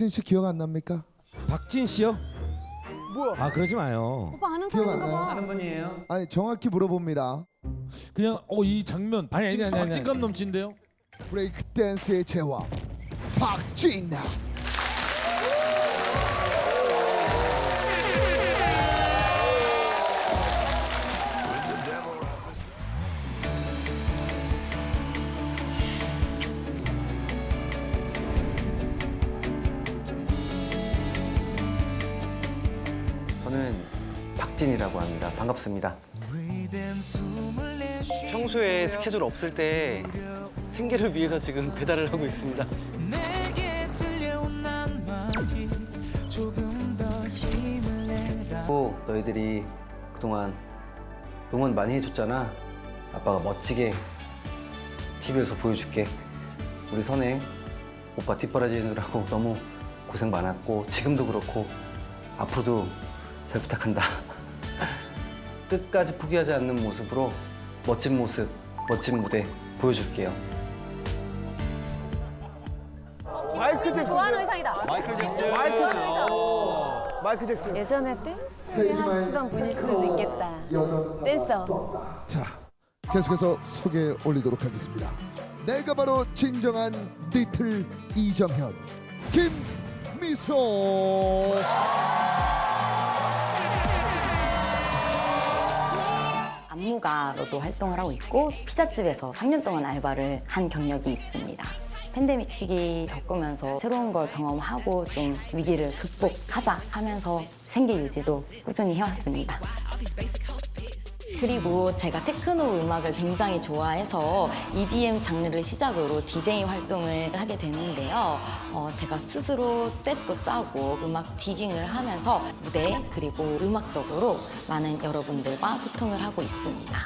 박진 씨 기억 안 납니까? 박진 씨요? 뭐야? 아 그러지 마요. 오빠 아는 기억 안 사람인가 나요? 봐. 하는 분이에요. 아니 정확히 물어봅니다. 그냥 어 이 장면 아니, 아니, 아니, 아니, 박진감 넘친데요? 브레이크 댄스의 제왕 박진. 저 박진이라고 합니다. 반갑습니다. 평소에 스케줄 없을 때 생계를 위해서 지금 배달을 하고 있습니다. 또 너희들이 그동안 응원 많이 해줬잖아. 아빠가 멋지게 TV에서 보여줄게. 우리 선행 오빠 뒷바라지느라고 너무 고생 많았고 지금도 그렇고 앞으로도 잘 부탁한다. 끝까지 포기하지 않는 모습으로 멋진 모습, 멋진 무대 보여줄게요. 마이클 잭슨. 좋아하는 의상이다. 마이클 잭슨. 좋아하는 의상. 마이클 잭슨. 예전에 댄스 하시던 분일 수도 있겠다. 여전 댄서. 자 계속해서 소개 올리도록 하겠습니다. 내가 바로 진정한 리틀 이정현 김미소. 안무가로도 활동을 하고 있고 피자집에서 3년 동안 알바를 한 경력이 있습니다. 팬데믹 시기 겪으면서 새로운 걸 경험하고 좀 위기를 극복하자 하면서 생계 유지도 꾸준히 해왔습니다. 그리고 제가 테크노 음악을 굉장히 좋아해서 EDM 장르를 시작으로 DJ 활동을 하게 되는데요. 어, 제가 스스로 셋도 짜고 음악 디깅을 하면서 무대 그리고 음악적으로 많은 여러분들과 소통을 하고 있습니다.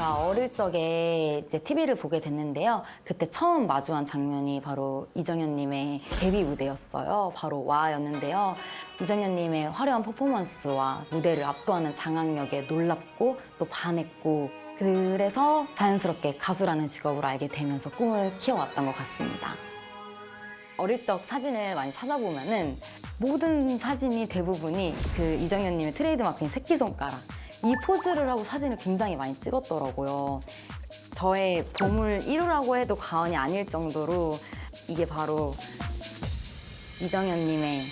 제가 어릴 적에 이제 TV를 보게 됐는데요. 그때 처음 마주한 장면이 바로 이정현님의 데뷔 무대였어요. 바로 와였는데요. 이정현님의 화려한 퍼포먼스와 무대를 압도하는 장악력에 놀랍고 또 반했고 그래서 자연스럽게 가수라는 직업을 알게 되면서 꿈을 키워왔던 것 같습니다. 어릴 적 사진을 많이 찾아보면은 모든 사진이 대부분이 그 이정현님의 트레이드마크인 새끼손가락 이 포즈를 하고 사진을 굉장히 많이 찍었더라고요. 저의 보물 1호라고 해도 과언이 아닐 정도로 이게 바로 이정현님의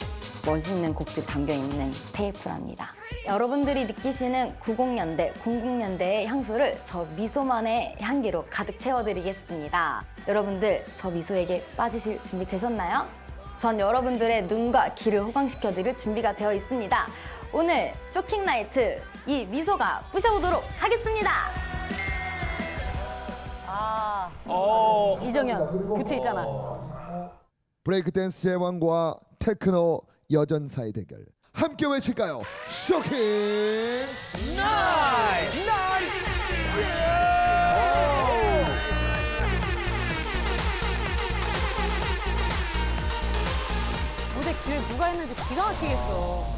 멋있는 곡들이 담겨 있는 테이프랍니다. 여러분들이 느끼시는 90년대, 00년대의 향수를 저 미소만의 향기로 가득 채워드리겠습니다. 여러분들 저 미소에게 빠지실 준비 되셨나요? 전 여러분들의 눈과 귀를 호강시켜드릴 준비가 되어 있습니다. 오늘 쇼킹 나이트 이 미소가 부셔보도록 하겠습니다. 아, 어. 이정현. 부채 있잖아. 브레이크 댄스 제왕과 테크노 여전사의 대결 함께 외칠까요? 쇼킹. 나이스. 무대 기획 누가 했는지 기가 막히겠어.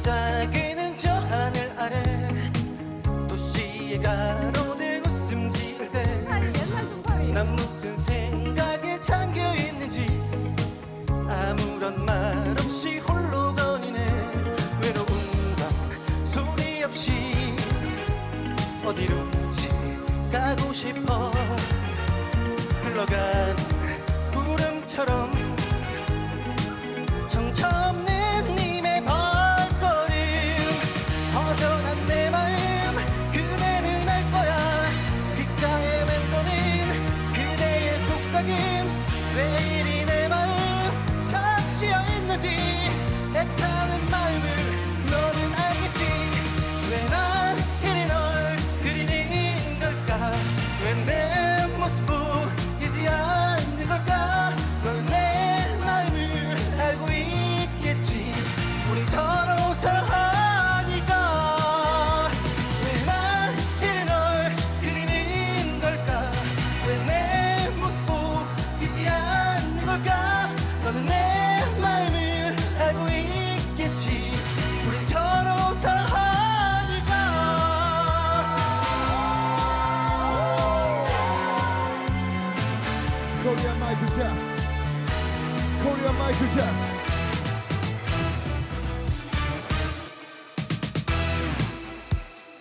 반짝이는 저 하늘 아래 도시에 가로등 웃음 지을 때난 무슨 생각에 잠겨 있는지 아무런 말 없이 홀로 거니네. 외로운 밤 소리 없이 어디론지 가고 싶어 흘러가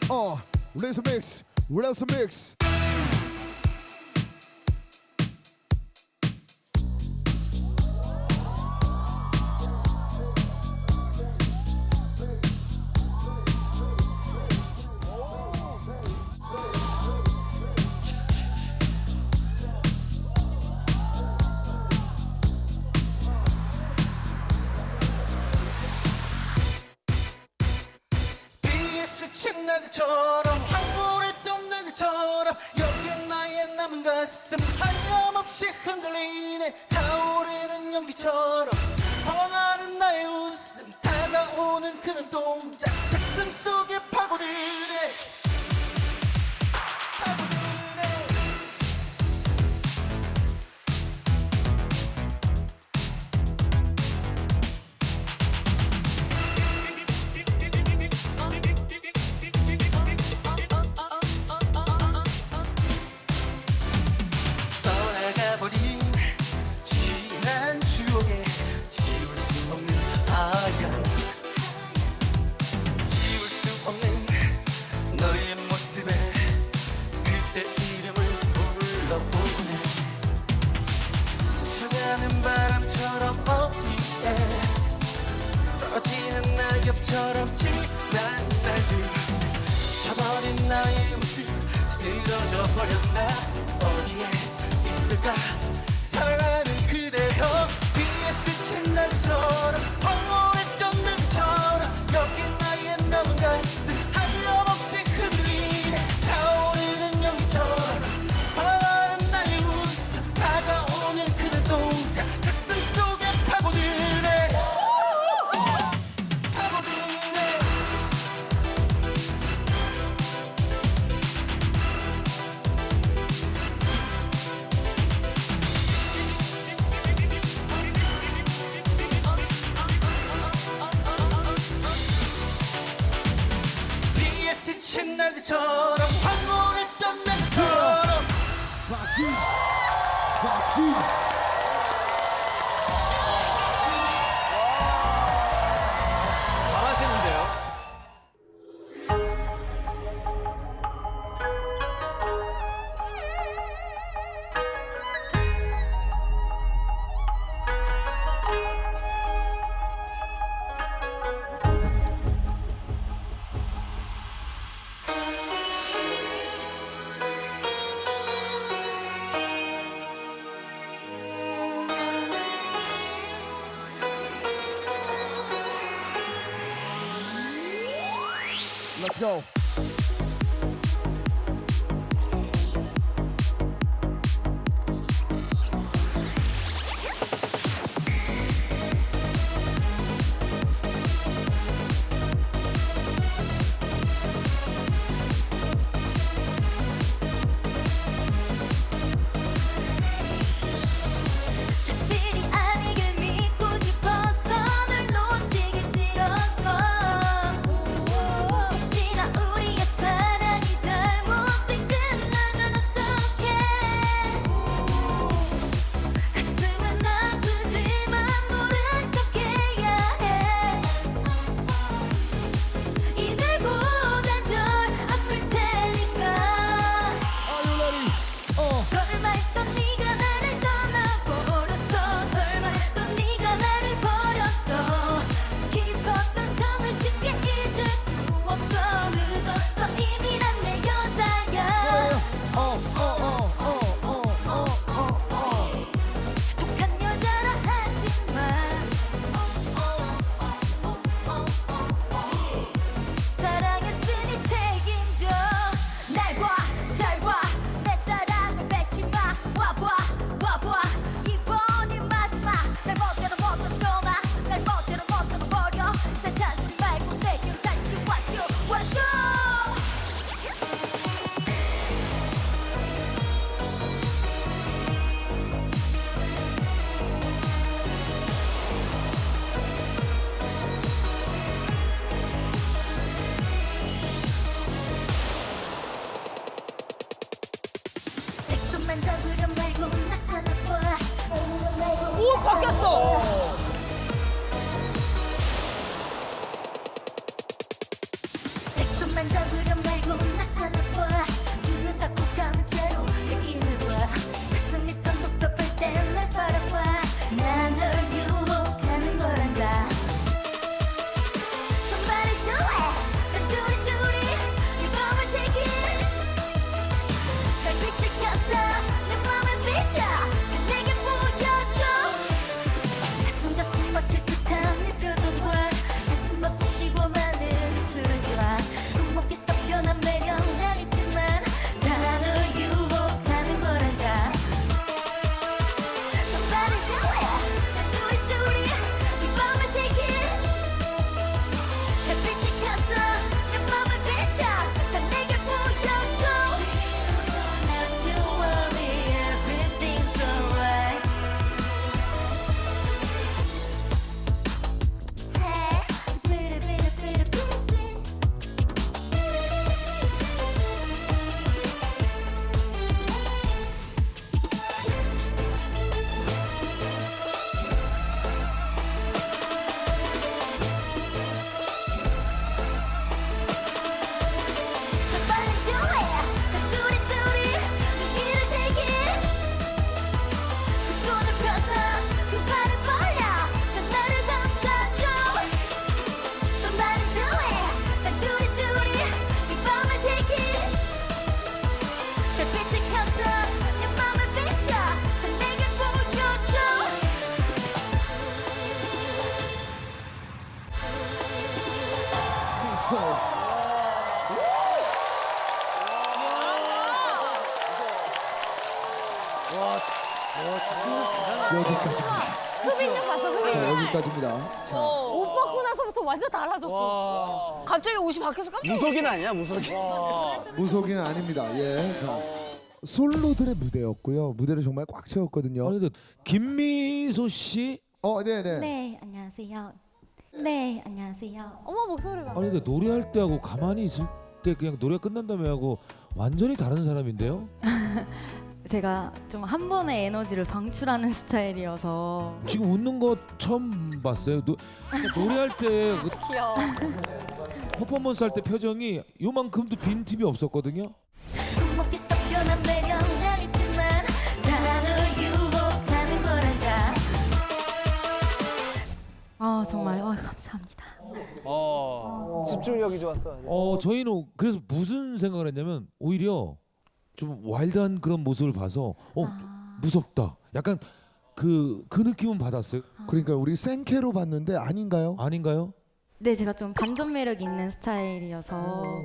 Uh, oh, release a mix, release a mix. 가슴 한염없이 흔들리네. 타오르는 연기처럼 허하는 나의 웃음. 다가오는 그 눈동자 가슴 속에 바람처럼 지난 날들 지쳐버린 나의 모습 쓰러져 버렸나? 어디에 있을까? 사랑하는 그대여 BS 스친 날처럼 go. 갑자기 옷이 바뀌어서 깜짝 무속인 아니야 무속인. 무속인 아닙니다. 예. 자, 솔로들의 무대였고요. 무대를 정말 꽉 채웠거든요. 아니 근데 김미소 씨 어, 네, 네. 네 안녕하세요 네 안녕하세요 어머 목소리 봐. 아니 근데 노래할 때하고 가만히 있을 때 그냥 노래가 끝난 다음에 하고 완전히 다른 사람인데요? 제가 좀 한 번의 에너지를 방출하는 스타일이어서 지금 웃는 거 처음 봤어요. 노, 노래할 때 그 귀여워. 퍼포먼스 할 때 표정이 요만큼도 빈틈이 없었거든요. 변한 유혹하는 거란다 아 정말 어, 감사합니다. 어. 집중력이 좋았어. 어 저희는 그래서 무슨 생각을 했냐면 오히려 좀 와일드한 그런 모습을 봐서 어 무섭다. 약간 그 그 느낌은 받았어요. 그러니까 우리 생캐로 봤는데 아닌가요? 아닌가요? 네 제가 좀 반전 매력 있는 스타일이어서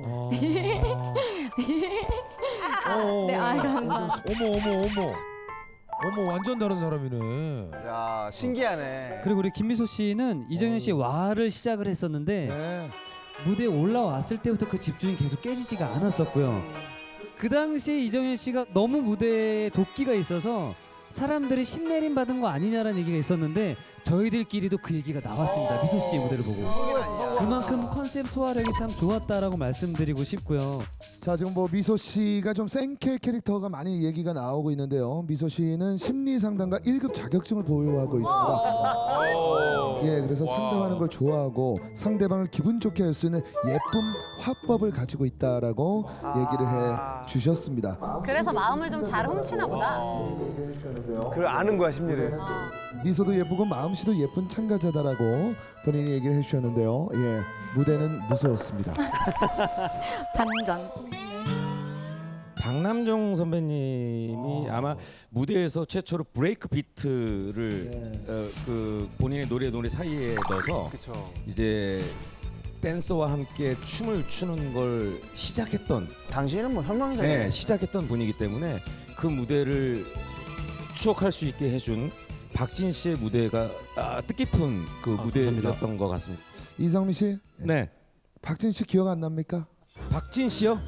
아. 네, 아, 감사합니다. 어머 어머 어머 어머 완전 다른 사람이네. 야 신기하네. 그리고 우리 김미소 씨는 이정현 씨의 와를 시작을 했었는데 네. 무대에 올라왔을 때부터 그 집중이 계속 깨지지가 않았었고요. 그 당시에 이정현 씨가 너무 무대에 도끼가 있어서 사람들이 신내림 받은 거 아니냐라는 얘기가 있었는데 저희들끼리도 그 얘기가 나왔습니다. 미소 씨의 무대를 보고. 그만큼 컨셉 소화력이 참 좋았다라고 말씀드리고 싶고요. 자, 지금 뭐 미소 씨가 좀 생캐 캐릭터가 많이 얘기가 나오고 있는데요. 미소 씨는 심리 상담가 1급 자격증을 보유하고 있습니다. 예, 그래서 상담하는 걸 좋아하고 상대방을 기분 좋게 할 수 있는 예쁜 화법을 가지고 있다라고 얘기를 해 주셨습니다. 그래서 마음을 좀 잘 훔치나 보다. 그걸 아는 거야 심리를. 미소도 예쁘고 마음씨도 예쁜 참가자다라고 본인이 얘기를 해주셨는데요. 예, 무대는 무서웠습니다. 반전. 박남정 선배님이 아마 무대에서 최초로 브레이크 비트를 어, 그 본인의 노래 노래 사이에 넣어서 그렇죠. 이제 댄서와 함께 춤을 추는 걸 시작했던 당시에는 뭐. 네, 시작했던 분이기 때문에 그 무대를 추억할 수 있게 해준 박진 씨의 무대가 아, 뜻깊은 그 무대였던 것 같습니다. 이성미 씨, 네, 박진 씨 기억 안 납니까? 박진 씨요?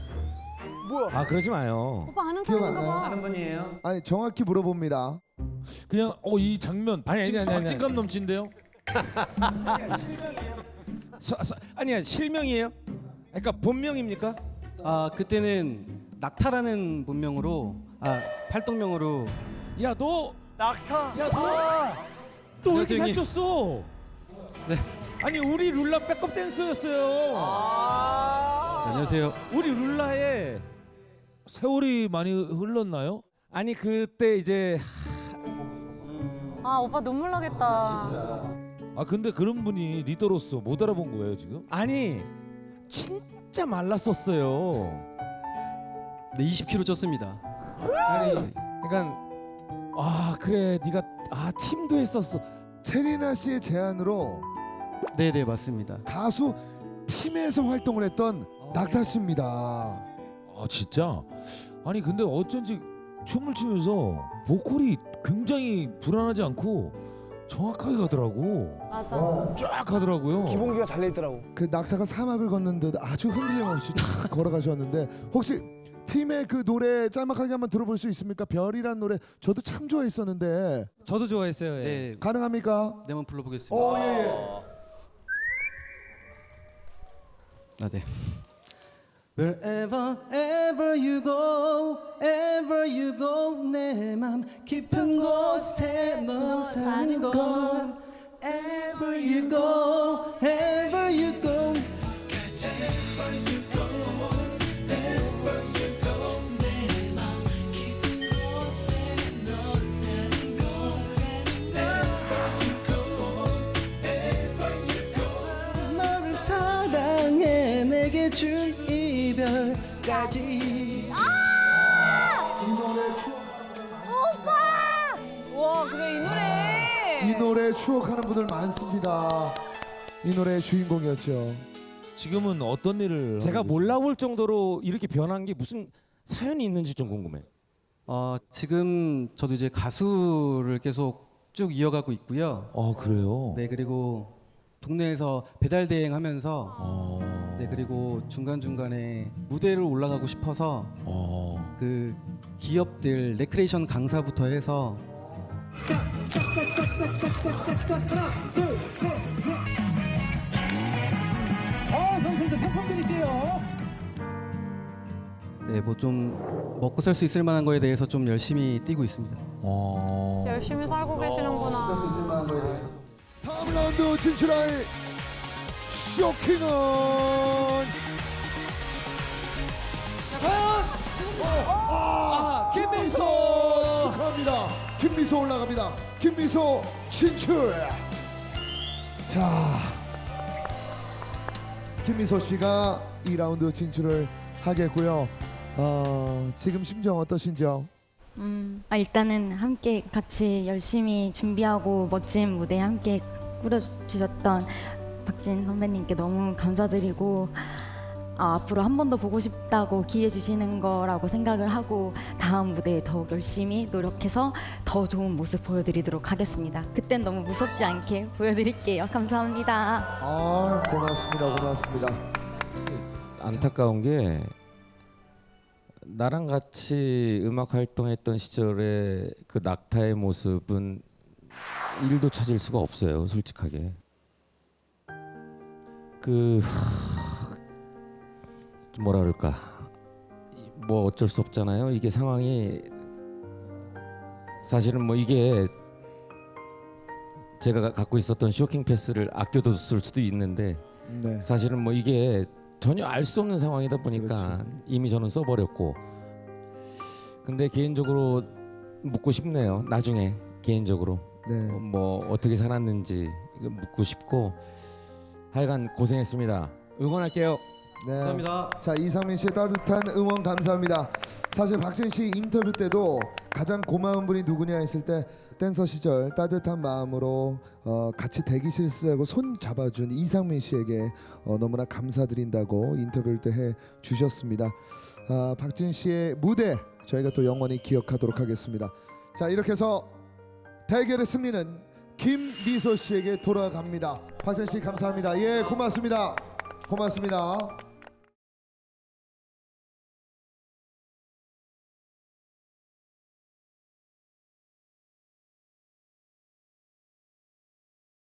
뭐야? 아 그러지 마요. 오빠 아는 기억 안 사람인가 나요? 봐. 아는 분이에요. 아니 정확히 물어봅니다. 그냥 어 이 장면 아니, 박진, 아니, 아니, 아니. 박진감 넘친데요? 서, 서, 아니야 실명이에요? 그러니까 본명입니까? 아 그때는 낙타라는 본명으로 아 활동명으로 야 너, 낙타. 야 너, 너 왜 이렇게. 살쪘어? 네 아니 우리 룰라 백업 댄서였어요. 아. 안녕하세요. 우리 룰라에 세월이 많이 흘렀나요? 아니 그때 이제 아 오빠 눈물 나겠다. 아 근데 그런 분이 리더로서 못 알아본 거예요 지금? 아니 진짜 말랐었어요. 네 20kg 쪘습니다. 아니 그러니까 아 그래 네가 아 팀도 했었어. 체리나 씨의 제안으로 네네 맞습니다. 가수 팀에서 활동을 했던 낙타 씨입니다. 아 진짜? 아니 근데 어쩐지 춤을 추면서 보컬이 굉장히 불안하지 않고 정확하게 가더라고 맞아. 쫙 가더라고요 기본기가 잘 돼 있더라고. 그 낙타가 사막을 걷는 듯 아주 흔들림 없이 쫙 걸어가셨는데 혹시 팀의 그 노래 짤막하게 한번 들어볼 수 있습니까? 별이란 노래 저도 참 좋아했었는데 저도 좋아했어요. 예. 네, 가능합니까? 네 한번 불러보겠습니다. 어, 예, 예. 아 네. Wherever ever you go, ever you go, 내 맘 깊은 곳에 넌 사는 걸. Ever you go, ever you go. 내게 준 이별까지 와 그래 이 노래. 이 노래 추억하는 분들 많습니다. 이 노래의 주인공이었죠. 지금은 어떤 일을 제가 하고? 몰라볼 정도로 이렇게 변한 게 무슨 사연이 있는지 좀 궁금해. 어, 지금 저도 이제 가수를 계속 쭉 이어가고 있고요. 아 그래요. 네 그리고 동네에서 배달 대행하면서 어. 네 그리고 중간 중간에 무대를 올라가고 싶어서 어. 그 기업들 레크레이션 강사부터 해서 네, 뭐 좀 먹고 살 수 있을 만한 거에 대해서 좀 열심히 뛰고 있습니다. 어. 열심히 살고 계시는구나. 있을 만한 거에 대해서 다음 라운드 진출할 쇼킹 은 아, 김미소 축하합니다. 김미소 올라갑니다. 김미소 진출. 자, 김미소 씨가 2라운드 진출을 하겠고요. 어, 지금 심정 어떠신지요? 음, 아, 일단은 함께 같이 열심히 준비하고 멋진 무대 함께 꾸려주셨던 박진 선배님께 너무 감사드리고 아, 앞으로 한 번 더 보고 싶다고 기회 주시는 거라고 생각을 하고 다음 무대에 더욱 열심히 노력해서 더 좋은 모습 보여드리도록 하겠습니다. 그땐 너무 무섭지 않게 보여드릴게요. 감사합니다. 아, 고맙습니다. 고맙습니다. 안타까운 게 나랑 같이 음악 활동했던 시절의 그 낙타의 모습은 일도 찾을 수가 없어요, 솔직하게. 그 뭐라 그럴까? 이- 뭐 어쩔 수 없잖아요. 이게 상황이 사실은 뭐 이게 제가 가- 갖고 있었던 쇼킹 패스를 아껴뒀을 수도 있는데 네. 사실은 뭐 이게 전혀 알 수 없는 상황이다 보니까 그렇죠. 이미 저는 써버렸고 근데 개인적으로 묻고 싶네요 나중에 개인적으로 네. 어, 뭐 어떻게 살았는지 묻고 싶고 하여간 고생했습니다 응원할게요 네. 감사합니다. 자 이상민 씨의 따뜻한 응원 감사합니다. 사실 박진 씨 인터뷰 때도 가장 고마운 분이 누구냐 했을 때 댄서 시절 따뜻한 마음으로 어, 같이 대기실 쓰고 손 잡아준 이상민 씨에게 어, 너무나 감사드린다고 인터뷰를 때 해 주셨습니다. 아, 박진 씨의 무대 저희가 또 영원히 기억하도록 하겠습니다. 자 이렇게 해서 대결의 승리는 김미소 씨에게 돌아갑니다. 박진 씨 감사합니다. 예 고맙습니다. 고맙습니다.